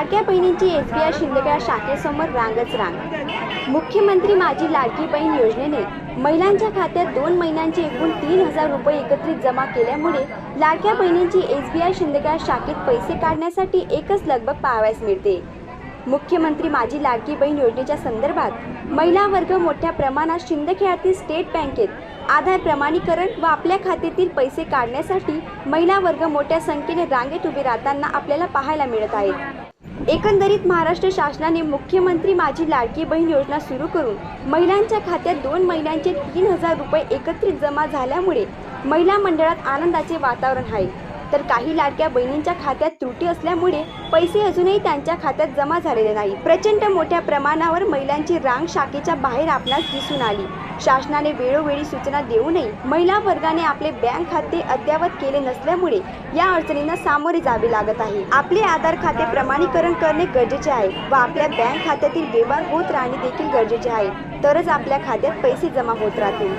लाडक्या बहिणींची S B I Shindkheda शाखेसमोर रांगच रांग. मुख्यमंत्री माझी लाडकी बहीण योजनेने महिलांच्या खात्यात दोन महिन्यांचे एकूण तीन हजार रुपये एकत्रित जमा केल्यामुळे लाडक्या बहिणींची एस बी आय शिंदखेडा शाखेत पैसे काढण्यासाठी एकच लगबग पाहावयास मिळते. मुख्यमंत्री माझी लाडकी बहीण योजनेच्या संदर्भात महिला वर्ग मोठ्या प्रमाणात शिंदखेळातील स्टेट बँकेत आधार प्रमाणीकरण व आपल्या खात्यातील पैसे काढण्यासाठी महिला वर्ग मोठ्या संख्येने रांगेत उभे राहताना आपल्याला पाहायला मिळत आहेत एकंदरीत महाराष्ट्र शासनाने मुख्यमंत्री माझी लाडकी बहीण योजना सुरू करून महिलांच्या खात्यात दोन महिन्यांचे तीन हजार रुपये एकत्रित जमा झाल्यामुळे महिला मंडळात आनंदाचे वातावरण आहे. तर काही लाडक्या बहिणींच्या खात्यात त्रुटी असल्यामुळे पैसे अजूनही त्यांच्या खात्यात जमा झालेले नाही. प्रचंड मोठ्या प्रमाणावर महिलांची रांग शाखेच्या बाहेर आपणास दिसून आली. शासनाने वेळोवेळी सूचना देऊनही महिला वर्गाने आपले बँक खाते अद्ययावत केले नसल्यामुळे या अडचणींना सामोरे जावे लागत आहे. आपले आधार खाते प्रमाणीकरण करणे गरजेचे आहे व आपल्या बँक खात्यातील व्यवहार होत राहणे देखील गरजेचे आहे. तरच आपल्या खात्यात पैसे जमा होत राहतील.